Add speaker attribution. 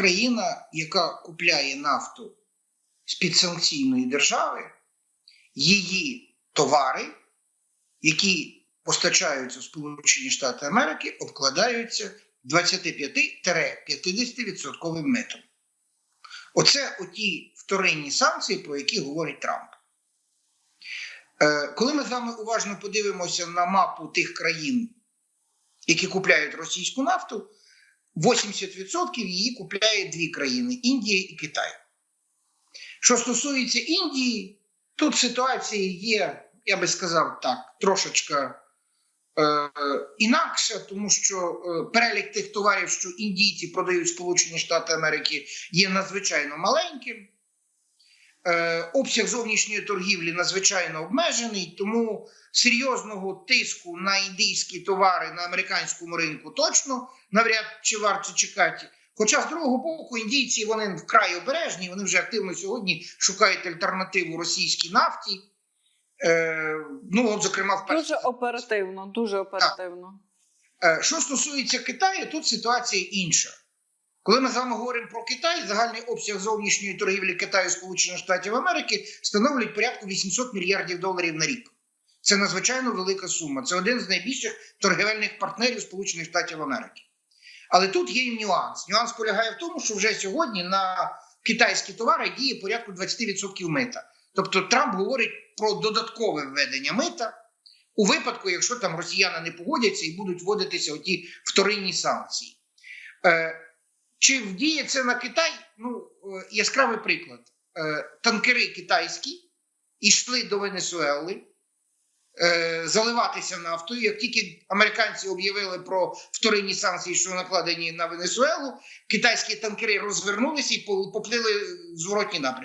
Speaker 1: країна, яка купляє нафту з підсанкційної держави, її товари, які постачаються в Сполучені Штати Америки, обкладаються 25-50% митом. Оце оті вторинні санкції, про які говорить Трамп. Е, Коли ми з вами уважно подивимося на мапу тих країн, які купляють російську нафту, 80% її купляє дві країни Індія і Китай. Що стосується Індії, тут ситуація є, я би сказав так, трошечка е, інакша, тому що е, перелік тих товарів, що індійці продають Сполучені Штати Америки, є надзвичайно маленьким. Е, обсяг зовнішньої торгівлі надзвичайно обмежений, тому серйозного тиску на індійські товари на американському ринку точно навряд чи варто чекати. Хоча з другого боку, індійці вони вкрай обережні, вони вже активно сьогодні шукають альтернативу російській нафті. Е, ну, от, зокрема, в
Speaker 2: Дуже оперативно, дуже оперативно.
Speaker 1: Е, Що стосується Китаю, тут ситуація інша. Коли ми з вами говоримо про Китай, загальний обсяг зовнішньої торгівлі Китаю Сполучених Штатів Америки становить порядку 800 мільярдів доларів на рік. Це надзвичайно велика сума. Це один з найбільших торгівельних партнерів Сполучених Штатів Америки. Але тут є і нюанс. Нюанс полягає в тому, що вже сьогодні на китайські товари діє порядку 20% мита. Тобто Трамп говорить про додаткове введення мита у випадку, якщо там росіяни не погодяться і будуть вводитися оті вторинні санкції. Чи вдіє це на Китай? Ну, е, яскравий приклад. Е, танкери китайські йшли до Венесуели е, заливатися нафтою. Як тільки американці об'явили про вторинні санкції, що накладені на Венесуелу, китайські танкери розвернулися і поплили в зворотній напрямок.